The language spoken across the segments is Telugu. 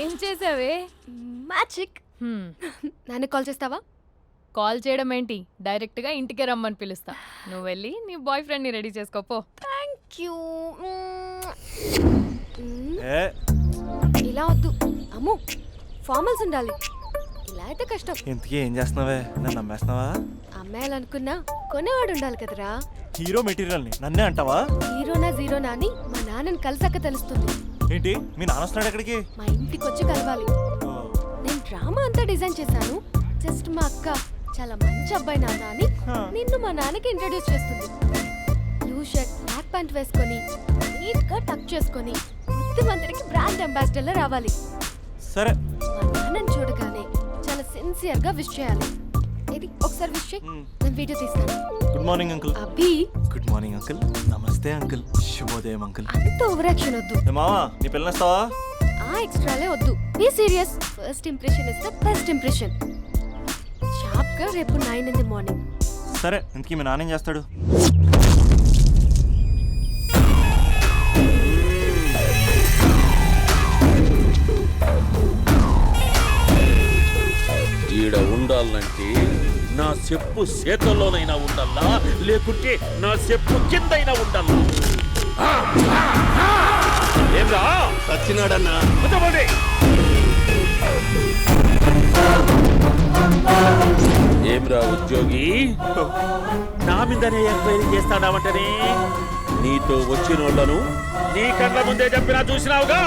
ఏం చేసావే? మ్యాజిక్. హ్మ్, నాన్నకి కాల్ చేస్తావా? కాల్ చేయడం ఏంటి? డైరెక్ట్గా ఇంటికే రమ్మని పిలుస్తా. నువ్వు వెళ్ళి నీ బాయ్ ఫ్రెండ్ని రెడీ చేసుకోపో థ్యాంక్ యూ. ఏ? ఇలా వద్దు. అమ్ము ఫార్మల్స్ ఉండాలి. ఇలా అయితే కష్టం. ఇంతకీ ఏం చేస్తున్నావే? నన్ను నమ్మేస్తున్నావా? అమ్మాయిలు అనుకున్నా కొనేవాడు ఉండాలి కదరా. హీరో మెటీరియల్ని నన్నే అంటావా? హీరోనా జీరోనా అని మా నాన్నని కలిసాక తెలుస్తుంది. ఏంటి? మీ నాన్న వస్తున్నాడు ఎక్కడికి? మా ఇంటికి వచ్చి కలవాలి. ఓ, నేను డ్రామా అంతా డిజైన్ చేశాను. జస్ట్ మా అక్క చాలా మంచి అబ్బాయి నాన్న అని హా. నిన్ను మా నాన్నకి ఇంట్రడ్యూస్ చేస్తుంది. బ్లూ షర్ట్ బ్లాక్ ప్యాంట్ వేసుకొని నీట్గా టక్ చేసుకొని బుద్ధిమంతుడికి బ్రాండ్ అంబాసిడర్ రావాలి. సరే. మా నాన్నని చూడగానే చాలా సిన్సియర్గా విష్ చేయాలి. ఇది ఒకసారి విష్ చేయి. మ్. నేను వీడియో తీస్తాను. Good morning uncle Abhi good morning uncle నమస్తే అంకుల్ శుభోదయం అంకుల్ అంత ఓవర్ యాక్షన్ వద్దు మావా నీ పిల్లనిస్తావా ఆ ఎక్స్ట్రాలే వద్దు. Be serious first impression is the best impression షార్ప్గా రేపు నైన్ ఇన్ ది మార్నింగ్ సరే ఇంతకీ మీ నాన్న ఏం చేస్తాడు? చెప్పు చేతల్లోనైనా ఉండాలా? లేకుంటే నా చెప్పు కిందైనా ఉండాలా? ఆ, ఆ, ఆ! ఏంరా సచ్చినాడన్నా ఏమ్రా ఉద్యోగి? నా మీదనే ఎంక్వైరీ చేస్తాడావంటనే? నీతో వచ్చిన వాళ్ళను నీ కళ్ళ ముందే చెప్పినా చూసినావుగా?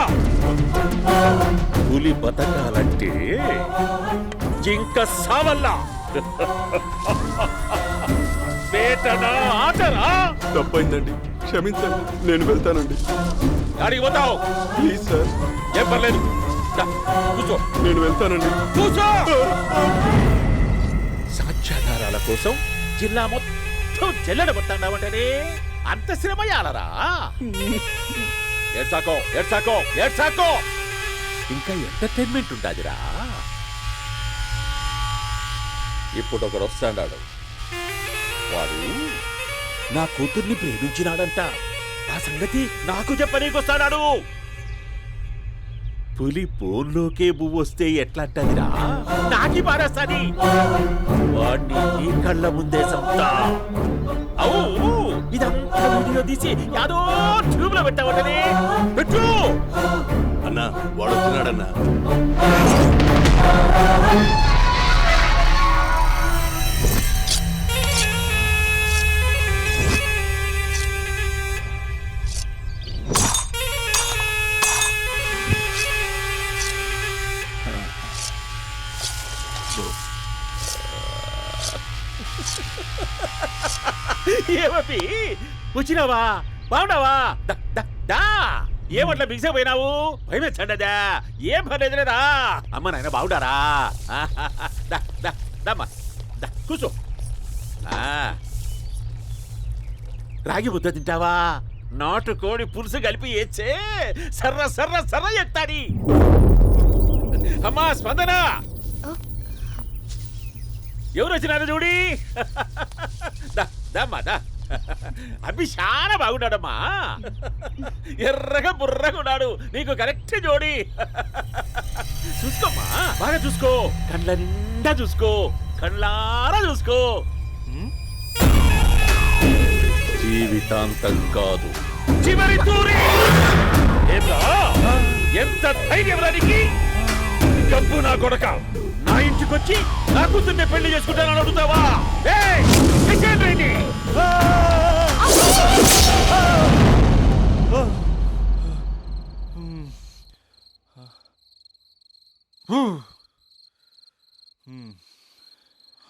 పులి బతకాలంటే జింక సావల్లా. వేటనా ఆటరా తప్పైందండి. క్షమించండి. నేను వెళ్తానండి. అడిగి పోతావు? Please sir. ఏం పర్లేదు. దా, కూర్చో. నేను వెళ్తానండి. కూర్చో! సాక్ష్యాధారాల కోసం జిల్లా మొత్తం చెల్లడబట్టాడావంటనే అంత శ్రమయాలరా? ఏడ్సాకో ఏడ్సాకో ఏడ్సాకో ఇంకా ఎంటర్టైన్మెంట్ ఉండాదిరా. ఇప్పుడు ఒకడు వస్తాడాడు. వాడు నా కూతుర్ని ప్రేమించినాడంట. ఆ సంగతి నాకు చెప్పనీకొస్తాడాడు పులి పోన్లోకే పువ్వు వస్తే ఎట్లాంటదిరా? నాకి పారేస్తాది. వాడిని ఈ కళ్ళ ముందే సంతా అవు ఇదంతా వీడియో తీసి యాదో ట్యూబ్లో పెట్టావటది. పెట్టు! అన్నా వాడు వచ్చినాడన్నా వచ్చినావా బాగున్నావా? దా. ఏమట్లా బిగిసే పోయినావు? భయమేచ్చండదా ఏం పర్లేదులేదా అమ్మ నాయన బాగుండారా దమ్మా. కూర్చో. రాగి ముద్ద తింటావా? నాటు కోడి పులుసు కలిపి ఏచ్చే సర్ర సర్ర సర్ర ఎత్తాడి అమ్మా స్పందన! ఎవరు వచ్చినారు చూడి? దా, దమ్మా దా. అభి చాలా బాగున్నాడమ్మా. ఎర్రగా బుర్రగా ఉన్నాడు. నీకు కరెక్ట్ జోడి. చూసుకోమ్మా. బాగా చూసుకో. కండ్ల నిండా చూసుకో. కండ్లారా చూసుకో. జీవితాంతం కాదు. చివరి తూరి? ఎంత ధైర్యం రానికి డబ్బు నా కొడక. నా ఇంటికొచ్చి నా కూతుర్ని పెళ్ళి చేసుకుంటానని అడుగుతావా?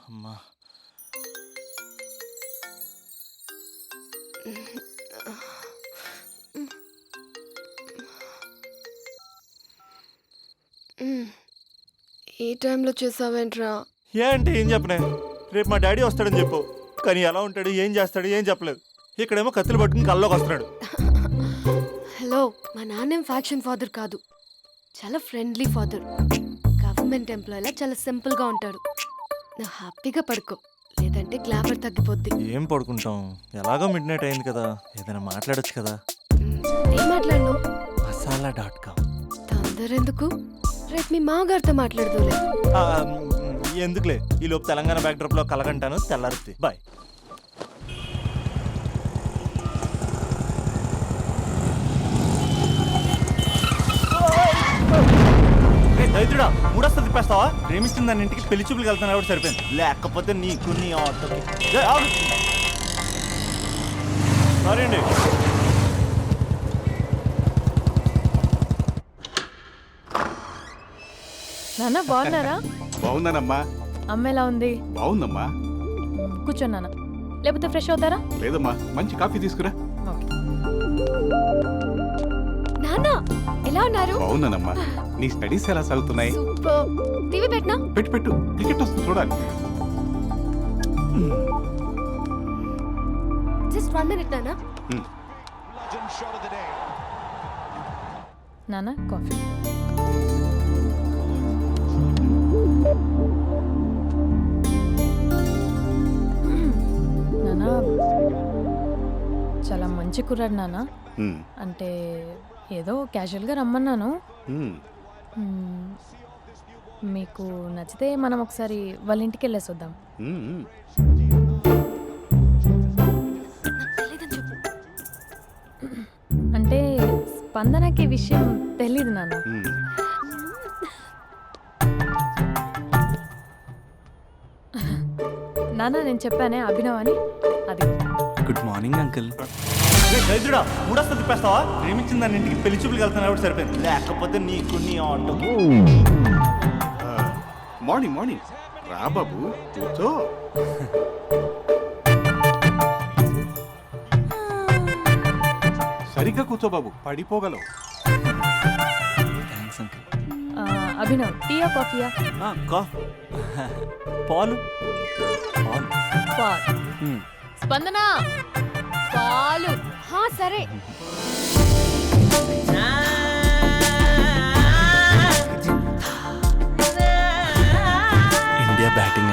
అమ్మా ఈ టైంలో చేసావేంట్రా? ఏ అంటే ఏం చెప్పనే? రేపు మా డాడీ వస్తాడని చెప్పు. కానీ ఎలా ఉంటాడు ఏం చేస్తాడు ఏం చెప్పలేదు. ఇక్కడేమో కత్తులు పట్టుకుని కల్లోకి వస్తున్నాడు. హలో మా నాన్నేం ఫ్యాక్షన్ ఫాదర్ కాదు. చాలా ఫ్రెండ్లీ ఫాదర్. గవర్నమెంట్ ఎంప్లాయీలా చాలా సింపుల్గా ఉంటాడు. నువ్వు హ్యాపీగా పడుకో లేదంటే గ్లామర్ తగ్గిపోద్ది. ఏం పడుకుంటాం? ఎలాగో మిడ్ నైట్ అయింది కదా ఏదైనా మాట్లాడొచ్చు కదా. ఏం మాట్లాడను? Masala dot com. తొందర ఎందుకు? రేపు మీ మామగారితో మాట్లాడదులే. ఎందుకులే? ఈ లోపు తెలంగాణ బ్యాక్డ్రాప్లో కలగంటాను తెల్లారుద్ది. బాయ్ దైత్రుడా మూడొస్తా తిప్పేస్తావా? ప్రేమిస్తుంది దాని ఇంటికి పెళ్ళి చూపులు వెళ్తాను కాబట్టి సరిపోయింది. లేకపోతే నీకు నీ ఆటోకి. సారీ అండి నాన్న బాగున్నారా? బాగున్నానమ్మా. అమ్మ ఎలా ఉంది? బాగుందమ్మా. కూర్చో నాన్న. లేకపోతే ఫ్రెష్ అవుతారా? లేదమ్మా మంచి కాఫీ తీసుకురా. ఓకే. నాన్న ఎలా ఉన్నారు? బాగున్నానమ్మా. నీ స్టడీస్ ఎలా సాగుతున్నాయి? సూపర్. టీవీ పెట్టినా? పెట్టు పెట్టు. క్రికెట్ వస్తుంది చూడాలి. జస్ట్ వన్ మినిట్ నాన్న ఉమ్. నాన్న కాఫీ. నాన్న చాలా మంచి కుర్రాడు నాన్న ఉమ్. అంటే ఏదో క్యాజువల్గా రమ్మన్నాను. మ్మ్. మీకు నచ్చితే మనం ఒకసారి వాళ్ళ ఇంటికి వెళ్ళేసి వద్దాం. అంటే స్పందనకి విషయం తెలీదు నాన్న. నాన్న నేను చెప్పానే అభినవ్ అని. అది. Good morning uncle. దైత్రుడా మూడొస్తా తిప్పేస్తావా? ప్రేమించిన దాని ఇంటికి పెళ్ళి చూపులు వెళ్తాను కాబట్టి సరిపోయింది. లేకపోతే నీకు నీ ఆటోకి ఆ, మార్నింగ్ మార్నింగ్. రా బాబు కూర్చో. సరిగ్గా కూర్చో బాబు పడిపోగలవు. థ్యాంక్స్ అంకుల్ ఆ, అభినవ్ టీయా కాఫీయా కా పాలు. పాలు. పాల్. స్పందన! పాలు. సరే. ఇండియా బ్యాటింగ్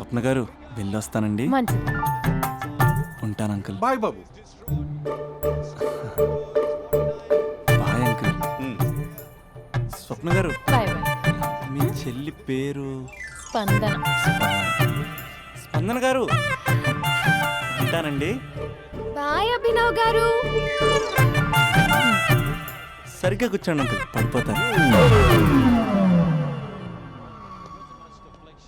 స్వప్న గారు వెళ్ళొస్తానండి. మంచిది. ఉంటాను అంకుల్. బాయ్ బాబు. Bye uncle. స్వప్న గారు బాయ్ బాయ్. మీ చెల్లి పేరు? స్పందన. స్పందన గారు ఉంటానండి. బాయ్ అభినవ్ గారు. సరిగ్గా కూర్చోండి అంకుల్ పడిపోతారు.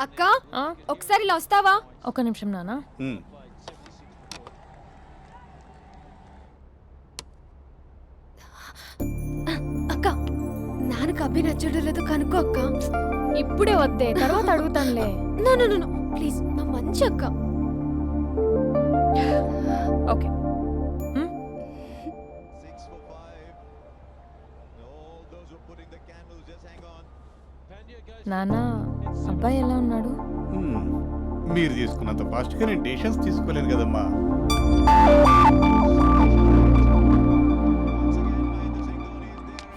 అక్క ఆ, ఒకసారి ఇలా వస్తావా? ఒక్క నిమిషం నాన్న. ఉమ్. అక్క నాన్నకు అభి నచ్చడం లేదో కనుక్కో అక్క. ఇప్పుడే వద్దే తర్వాత అడుగుతానులే. నో నో నో ప్లీజ్ నా మంచి అక్క. ఓకే. నాన్న అబ్బాయి ఎలా ఉన్నాడు. మీరు తీసుకున్నంత ఫాస్ట్గా నేను డెసిషన్స్ తీసుకోలేను కదమ్మా.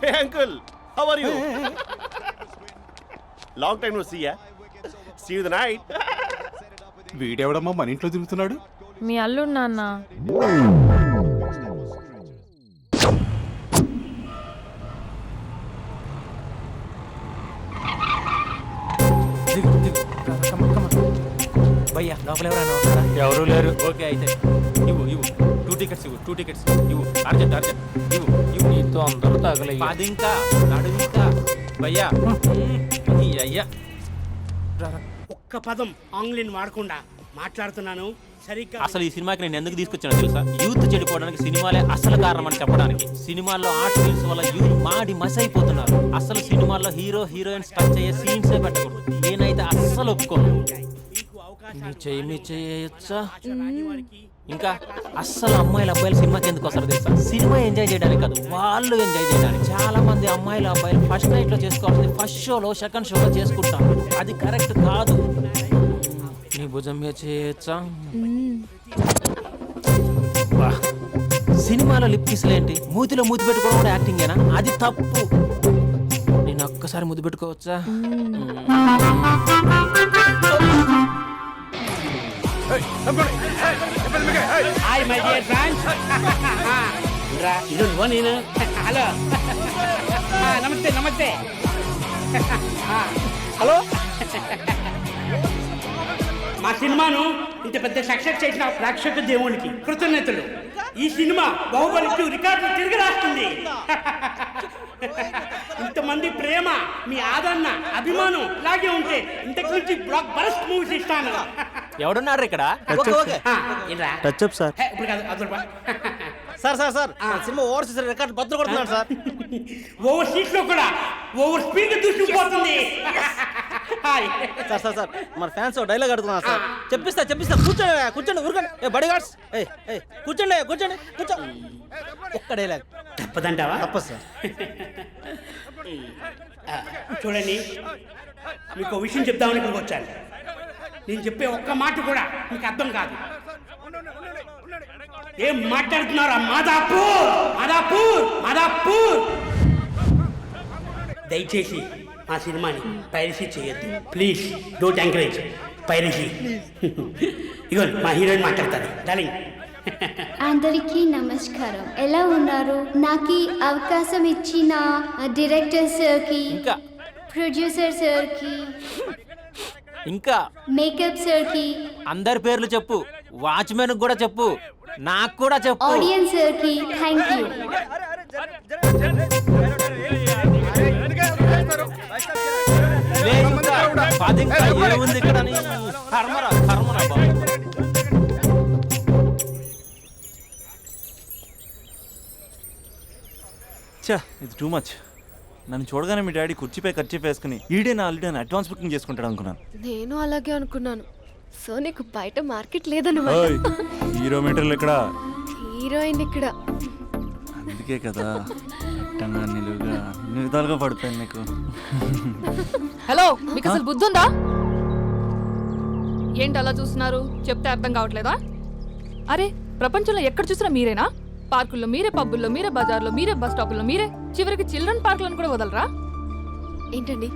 Hey uncle how are you long time no see ya see you the night వీడెవడమ్మా మన ఇంట్లో తిరుగుతున్నాడు? మీ అల్లుడు నాన్న. లోపల ఎవరైనా ఉన్నారా ఎవరు లేరు. ఓకే అయితే ఇవ్వు ఇవ్వు. టూ టికెట్స్ ఇవ్వు టూ టికెట్స్ ఇవ్వు. అర్జెంట్ అర్జెంట్ ఇవ్వు ఇవ్వు. నీతో అందరూ తగలయ్య. పది ఇంకా నడుము ఇంకా భయ్యా ఈ అయ్యా. ఒక్క పదం ఆంగ్లీన్ వాడకుండా మాట్లాడుతున్నాను. సరిగ్గా అసలు ఈ సినిమాకి నేను ఎందుకు తీసుకొచ్చానో తెలుసా? యూత్ చెడిపోవడానికి సినిమాలే అసలు కారణం అని చెప్పడానికి. సినిమాల్లో ఆర్ట్ ఫిల్మ్స్ వల్ల యూత్ మాడి మస్ అయిపోతున్నారు అసలు సినిమాల్లో హీరో హీరోయిన్స్ టచ్ అయ్యే సీన్స్ పెట్టకూడదు. నేనైతే అస్సలు ఒప్పుకోను. చెయ్యి మీ చేయొచ్చా ఇంకా అస్సలు అమ్మాయిలు అబ్బాయిలు సినిమాకి ఎందుకు వస్తారు తెలుసా? సినిమా ఎంజాయ్ చేయడానికి కాదు వాళ్ళు ఎంజాయ్ చేయడానికి. చాలా మంది అమ్మాయిలు అబ్బాయిలు ఫస్ట్ నైట్లో చేసుకోవాల్సింది ఫస్ట్ షోలో సెకండ్ షోలో చేసుకుంటాం అది కరెక్ట్ కాదు. నీ భుజం మీద చేయొచ్చా. సినిమాలో లిప్ కిస్లేంటి మూతిలో మూతి పెట్టుకోవడం కూడా యాక్టింగేనా అది తప్పు. నేను ఒక్కసారి ముద్దు పెట్టుకోవచ్చా? హాయ్ మై డియర్ ఫ్రెండ్స్ రా ఇది నువ్వు నేను హలో నమస్తే నమస్తే హలో మా సినిమాను ఇంత పెద్ద సక్సెస్ చేసిన ప్రేక్షక దేవునికి కృతజ్ఞతలు. ఈ సినిమా బాహుబలి టూ రికార్డులు తిరిగి రాస్తుంది. ఇంతమంది ప్రేమ మీ ఆదరణ అభిమానం ఇలాగే ఉంటే ఇంతకు నుంచి బ్లాక్ బరస్ట్ మూవీస్ ఇస్తాను ఎవడున్నారు ఇక్కడ? Okay okay. ఆ, ఏంట్రా? Touch up sir. హే, ఇప్పుడు కాదు. Sir sir sir cinema overseas record బద్దలు కొడుతున్నాడు సార్. ఓవర్ సీట్లో కూడా ఓవర్ స్పీడ్ దూసుకుపోతుంది. సార్ సార్ సార్ మన ఫ్యాన్స్ డైలాగ్ అడుగుతున్నారు సార్. చెప్పిస్తా చెప్పిస్తా కూర్చోండి కూర్చోండి ఊరుకోండి. ఏ బడి గార్డ్స్ ఏ ఏ కూర్చోండి కూర్చోండి కూర్చో. ఒక్క డైలాగ్ తప్పదంటావా? తప్పదు సార్. చూడండి మీకు విషయం చెప్దామని ఇక్కడికి వచ్చాను. నేను చెప్పే ఒక్క మాట కూడా మీకు అర్థం కాదు. ఏం మాట్లాడుతున్నారా? మాదాపూర్! మాదాపూర్! మాదాపూర్! దయచేసి మా సినిమాని పైరసీ చేయొద్దు. Please don't encourage piracy. ఇగో మా హీరోయిన్ మాట్లాడతారు. డార్లింగ్ అందరికీ నమస్కారం. ఎలా ఉన్నారు? నాకు అవకాశం ఇచ్చిన డైరెక్టర్ సార్కి ప్రొడ్యూసర్ సార్కి ఇంకా మేకప్ సార్కి. అందరి పేర్లు చెప్పు. వాచ్మెన్ కూడా చెప్పు. నాకు కూడా చెప్పు. ఆడియన్స్ సార్కి. థ్యాంక్ యూ లే ఇంకా, పది ఇంకా ఏముంది ఇక్కడ అని కర్మరా కర్మరా బాబు. చా ఇది టూ మచ్ నన్ను చూడగానే మీ డాడీ కుర్చీపై ఖర్చు వేసుకుని ఈడే నా ఆల్రెడీ అని అడ్వాన్స్ బుకింగ్ చేసుకుంటాడు అనుకున్నాను. నేను అలాగే అనుకున్నాను. సో నీకు బయట మార్కెట్ లేదన్నమాట. ఓయ్, హీరో మీటర్లు ఇక్కడ హీరోయిన్ ఇక్కడ. అందుకే కదా అట్టంగా నిలువుగా అన్ని విధాలుగా నీకు. హలో మీకు అసలు బుద్ధి ఉందా ఏంటి అలా చూస్తున్నారు? చెప్తే అర్థం కావట్లేదా? అరే ప్రపంచంలో ఎక్కడ చూసినా మీరేనా? పార్కుల్లో మీరే పబ్బుల్లో మీరే బజార్లో మీరే బస్ స్టాపుల్లో మీరే చివరికి చిల్డ్రన్ పార్కులను కూడా వదలరా? ఏంటండి?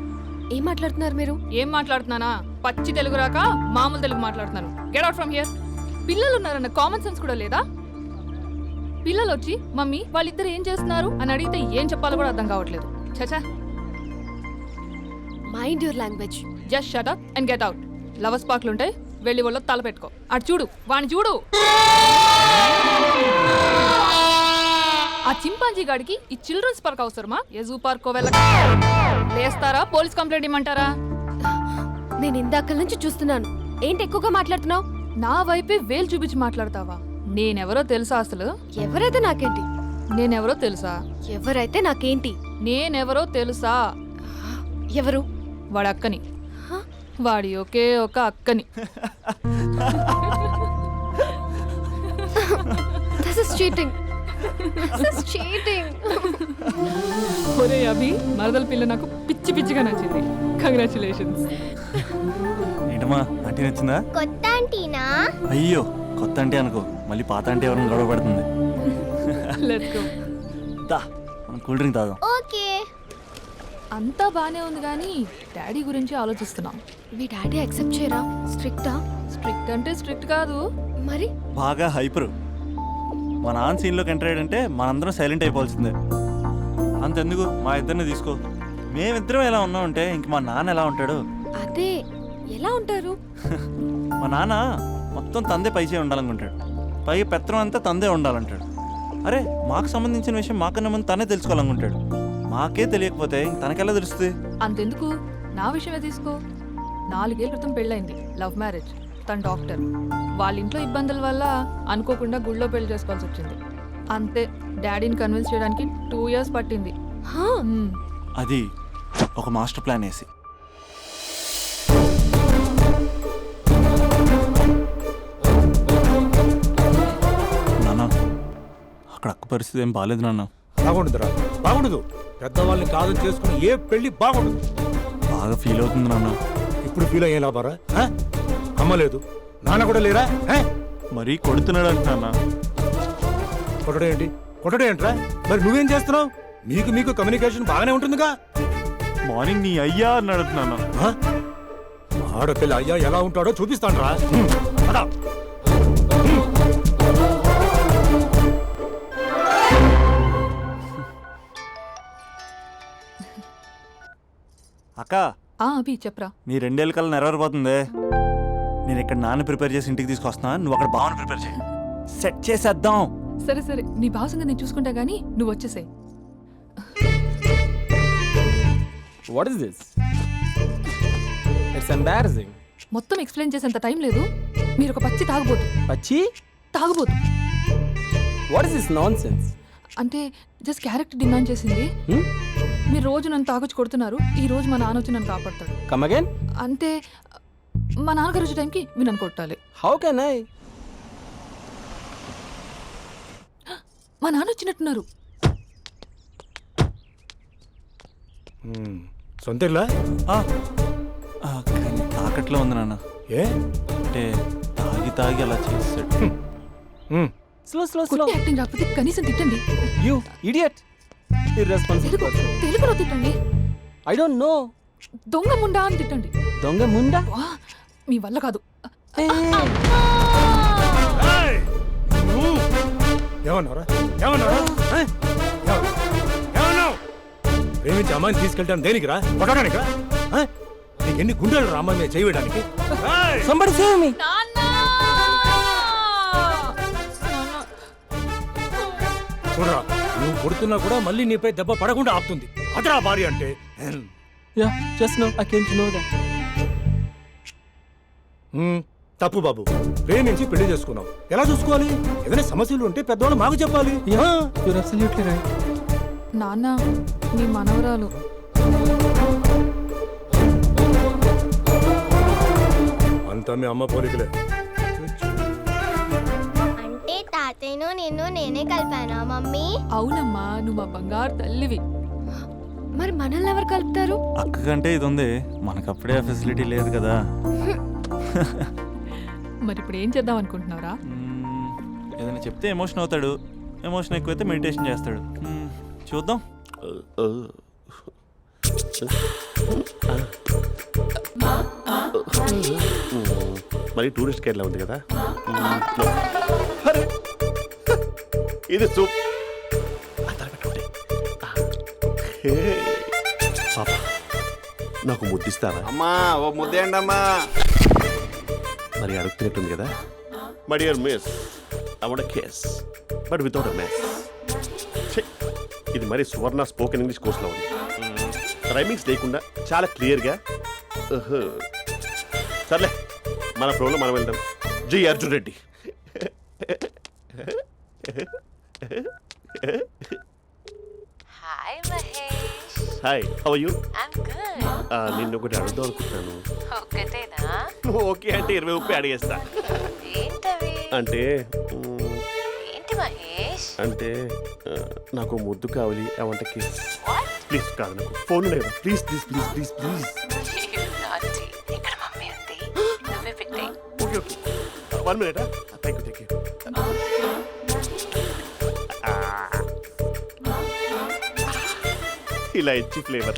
ఏం మాట్లాడుతున్నారు మీరు? ఏం మాట్లాడుతున్నానా? పచ్చి తెలుగు రాక మామూలు తెలుగు మాట్లాడుతున్నాను. గెట్ అవుట్ ఫ్రమ్ హియర్ పిల్లలు ఉన్నారన్న కామన్ సెన్స్ కూడా లేదా? పిల్లలు వచ్చి మమ్మీ వాళ్ళిద్దరు ఏం చేస్తున్నారు? అని అడిగితే ఏం చెప్పాలో కూడా అర్థం కావట్లేదు. చచా mind your language just shut up and get out lovers పార్క్లు ఉంటాయి వెళ్ళి వాళ్ళ తల పెట్టుకో. అటు చూడు వాణ్ణి చూడు. ఆ చింపాంజీ గాడికి ఈ చిల్డ్రన్స్ పార్క్ అవసరమా? ఏ జూ పార్క్ వెళ్ళక? లేస్తారా? పోలీస్ కంప్లైంట్ ఇమ్మంటారా? నేను ఇందాక నుంచి చూస్తున్నాను. ఏంటి ఎక్కువగా మాట్లాడుతున్నావు? నా వైపే వేలు చూపించి మాట్లాడతావా? నేనెవరో తెలుసా అసలు? ఎవరైతే నాకేంటి? నేనెవరో తెలుసా? ఎవరైతే నాకేంటి? నేనెవరో తెలుసా? ఎవరు? వాడి అక్కని వాడి ఒకే ఒక అక్కని. This is cheating this is cheating ఒరే అభి మరదల పిల్ల నాకు పిచ్చి పిచ్చిగా నచ్చింది. కంగ్రాచులేషన్స్ ఏంటమ్మా ఆంటీ నచ్చిందా? కొత్త ఆంటీనా? అయ్యో కొత్త అంటే అనుకో మళ్ళీ పాత అంటే ఎవరైనా గొడవ పడుతుంది. లెట్స్ గో దా మనం కూల్ డ్రింక్ తాదాం ఓకే. అంతా బానే ఉంది కానీ డాడీ గురించి ఆలోచిస్తున్నాం. మీ డాడీ యాక్సెప్ట్ చేయరా? స్ట్రిక్టా? స్ట్రిక్ట్ అంటే స్ట్రిక్ట్ కాదు. మరి? బాగా హైపర్. మా నాన్న సీన్లోకి ఎంటర్ అయ్యాడంటే మనందరం సైలెంట్ అయిపోవాల్సిందే. అంతెందుకు? మా ఇద్దరిని తీసుకో. మేమిద్దరం ఎలా ఉన్నామంటే ఇంక మా నాన్న ఎలా ఉంటాడు? అదే ఎలా ఉంటారు? మా నాన్న మొత్తం తందే పైచే ఉండాలనుకుంటాడు. పైగా పెత్తనం అంతా తందే ఉండాలంటాడు. అరే మాకు సంబంధించిన విషయం మాకన్నా ముందు తనే తెలుసుకోవాలనుకుంటాడు. మాకే తెలియకపోతే తనకెలా తెలుస్తుంది? అంతెందుకు? నా విషయమే తీసుకో. నాలుగేళ్ళ క్రితం పెళ్ళైంది లవ్ మ్యారేజ్. తన డాక్టర్. వాళ్ళ ఇంట్లో ఇబ్బందుల వల్ల అనుకోకుండా గుళ్ళో పెళ్ళి చేసుకోవాల్సి వచ్చింది. అంతే డాడీని కన్విన్స్ చేయడానికి టూ ఇయర్స్ పట్టింది. అది ఒక మాస్టర్ ప్లాన్ వేసి నాన్న అక్కడ అక్క పరిస్థితి ఏం బాగాలేదు నాన్న. బాగుండదురా బాగుండదు. పెద్దవాళ్ళని కాదని చేసుకుని ఏ పెళ్ళి బాగుండదు. బాగా ఫీల్ అవుతుంది నాన్న. ఇప్పుడు ఫీల్ అయ్యే లాభారా ఆ? అమ్మ లేదు. నాన్న కూడా లేరా? మరీ కొడుతున్నాడు అంటున్నా కొట్టడం ఏంటి? కొట్టడం ఏంట్రా? మరి నువ్వేం చేస్తున్నావు? మీకు మీకు కమ్యూనికేషన్ బాగానే ఉంటుందిగా. మార్నింగ్ నీ అయ్యా అన్నాడు నాన్న. ఆ? ఆడపిల్ల అయ్యా ఎలా ఉంటాడో చూపిస్తాను రా అక్క ఆ అభి చెప్పరా. నీ రెండేళ్ళ కల్లా నెరవేరిపోతుంది నేను ఇక్కడ నాన్న ప్రిపేర్ చేసి ఇంటికి తీసుకొస్తున్నా నువ్వు అక్కడ బావని ప్రిపేర్ చేయి. సెట్ చేసేద్దాం. సరే సరే. నీ భావసంగా నేను చూసుకుంటా గానీ నువ్వు వచ్చేసాయి. What is this it's embarrassing మొత్తం ఎక్స్ప్లెయిన్ చేసేంత టైం లేదు. మీరు ఒక పచ్చి తాగబోతు. పచ్చి? తాగబోతు. What is this nonsense అంటే జస్ట్ క్యారెక్టర్ డిమాండ్ చేసింది. మీరు రోజు నన్ను తాగొచ్చి కొడుతున్నారు. ఈ రోజు మా నాన్న వచ్చి నన్ను కాపాడతాడు. కమ్ అగైన్ అంటే మా నాన్నగారు వచ్చే టైంకి మీరు నన్ను కొట్టాలి. హౌ కెన్ ఐ మా నాన్న వచ్చినట్టున్నారు. సొంత ఇల్లా ఆ, ఆ, కానీ తాకట్లో ఉంది నాన్న. ఏ? అంటే తాగి తాగి అలా చేస్తాడు ఉమ్, స్లో స్లో స్లో కొట్టి యాక్టింగ్ రాకపోతే కనీసం తిట్టండి. యు ఇడియట్ తెలుగు ఇర్రెస్పాన్సిబుల్ తెలుగులో తిట్టండి. ఐ డోంట్ నో దొంగ ముండా అని తిట్టండి. దొంగ ముండా? వా, మీ వల్ల కాదు. ఏమన్నారా ఏమన్నారా ఆ? ఏమన్నా- ఏమన్నావు? ప్రేమించి అమ్మాయిని తీసుకెళ్ళటాను దేనికిరా? కొట్టడానికిరా? నీకు ఎన్ని గుండెలు రా అమ్మాయి మీద చేయడానికి? సంబడి సేవ్ మీ చూడరా నువ్వు కొడుతున్నా కూడా మళ్ళీ నీపై దెబ్బ పడకుండా ఆపుతుంది. అదరా భార్య అంటే. Yeah just no I came to know that తప్పు బాబు. ప్రేమించి పెళ్ళి చేసుకున్నావు ఎలా చూసుకోవాలి? ఏదైనా సమస్యలు ఉంటే పెద్దవాళ్ళు మాకు చెప్పాలి. యా అబ్సల్యూట్లీ రైట్ నాన్న మీ మనవరాలు. అంతా మీ అమ్మ పోలికలే. అంటే తాతయ్యను నిన్ను నేనే కలిపానా మమ్మీ? అవునమ్మా నువ్వు మా బంగారు తల్లివి. మరి మనల్ని ఎవరు కలుపుతారు? అక్క కంటే ఇది ఉంది. మనకప్పుడే ఆ ఫెసిలిటీ లేదు కదా. మరి ఇప్పుడు ఏం చేద్దాం అనుకుంటున్నారా మ్మ్, ఏదైనా చెప్తే ఎమోషన్ అవుతాడు. ఎమోషన్ ఎక్కువైతే మెడిటేషన్ చేస్తాడు. మ్మ్, చూద్దాం. మరి టూరిస్ట్ గైడ్లా ఉంది కదా? అరే! ఇది సూప్. పాప నాకు ముద్దిస్తారా అమ్మా ఓ ముద్దేయండి అమ్మా మరి అడుగుతున్నట్టుంది కదా? My dear miss I want case but without a mess ఇది మరి సువర్ణ స్పోకెన్ ఇంగ్లీష్ కోర్సులో ఉంది. రైమింగ్స్ లేకుండా చాలా క్లియర్గా. సర్లే మన ప్రోలో మనం వెళ్దాం. G Arjun Reddy. Hi Mahesh hi how you good నిన్ను ఒకటి అడుగుదాం అనుకుంటున్నాను ఒక్కటేనా నువ్వు ఓకే అంటే ఇరవై ముప్పై అడిగేస్తా. ఏంటవి? అంటే మ్, ఏంటి మహేష్? అంటే ఆ, నాకు ముద్దు కావాలి కిస్ ప్లీజ్ కాదు నాకు ఫోన్ లేదా? Please please please please please నాటి ఇక్కడ మమ్మీ ఉంది. నువ్వే పెట్టే. Okay okay. One minute thank you thank you ఇలా ఇచ్చి flavour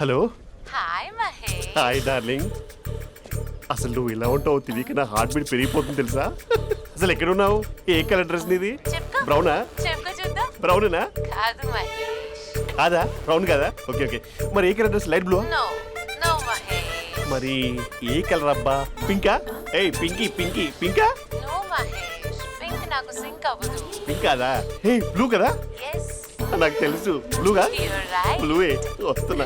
Hello. Hi Mahesh. Hi darling అసలు నువ్వు ఇలా ఉంటావు తెలియక నా హార్ట్ బీట్ పెరిగిపోతుంది తెలుసా? అసలు ఎక్కడ ఉన్నావు? ఏ కలర్ డ్రెస్ నీది? బ్రౌనా బ్రౌనేనా కాదు మహేష్. కాదా? బ్రౌన్ కాదా? ఓకే ఓకే మరి ఏ colour dress light blue no no Mahesh. మరి ఏ కలర్ అబ్బా? పింకా ఏయ్ పింకీ పింకీ పింకా నో మహేష్. పింక్ నాకు సింక్ అవ్వదు. పింక్ కాదా? ఏ బ్లూ కదా? నాకు తెలుసు. బ్లూగా బ్లూవే వస్తున్నా.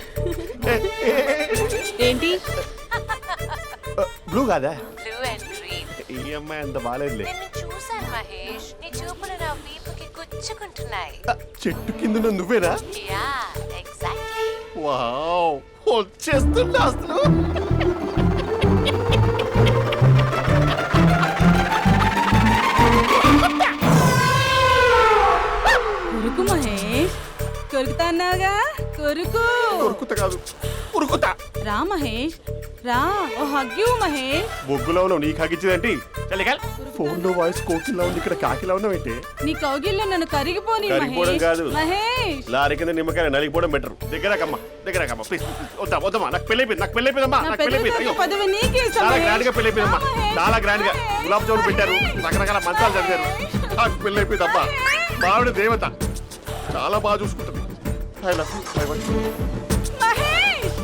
ఏంటి? బ్లూ కాదా? బ్లూ అండ్ గ్రీన్ ఈ అమ్మాయి అంత బాగాలేదులే నిన్ను చూశాను మహేష్. నీ చూపులు నా వీపుకి గుచ్చుకుంటున్నాయి. చెట్టు కింద నువ్వేనా? యా ఎగ్జాక్ట్లీ వావ్ వచ్చేస్తున్నా అసలు? కొరుకు మహేష్ కొరుకుతా అన్నావుగా? ఉరుకుత కాదు. ఉరుకుతా రా మహేష్ రా. ఓ హగ్గు మహేష్. బొగ్గులో ఉన్నావు నీకు హగించిందేంటి ఫోన్లో వాయిస్ కోకిలా ఉంది ఇక్కడ కాకిలా ఉన్నావు ఏంటి నీ కౌగిల్లో నన్ను కరిగిపోని కరిగిపోవడం కాదు. మహేష్. లారీ కింద నిమ్మకాయ నలిగిపోవడం బెటర్ దగ్గరకమ్మా దగ్గరకమ్మా ప్లీజ్ వద్దా వద్దమ్మా నాకు పెళ్ళి అయిపోయింది నాకు పెళ్ళి అయిపోయిందమ్మా నా నాకు పెళ్ళి పెద్ద అయిపోయింది. అయ్యో. పదవి నీకే చాలా. గ్రాండ్గా పెళ్ళి అయిపోయిందమ్మా. రా మహేష్, చాలా గ్రాండ్గా. గులాబ్ జామున్ పెట్టారు. రకరకాల మంచాలు చదివారు. నాకు పెళ్ళి అయిపోయిందమ్మా మావిడ దేవత. చాలా బాగా చూసుకుంటుంది. Love you. I want you. Mahesh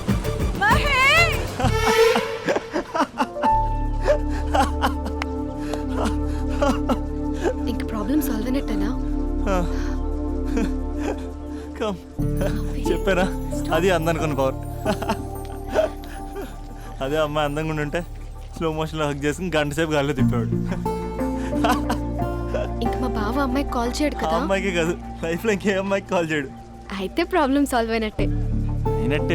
Mahesh ఇంక ప్రాబ్లం సాల్వ్ అయినట్టేనా కమ్ చెప్పారా అది అందనుకున్న పవర్ అదే అమ్మాయి అందంగా ఉండుంటే స్లో మోషన్లో హక్ చేసుకుని గంట సేపు గాల్లో తిప్పేవాడు. ఇంక మా బావ అమ్మాయికి కాల్ చేయడు కదా? అమ్మాయికి కాదు లైఫ్లో ఇంకే అమ్మాయికి కాల్ చేయడు. అయితే ప్రాబ్లం సాల్వ్ అయినట్టే. అయినట్టే.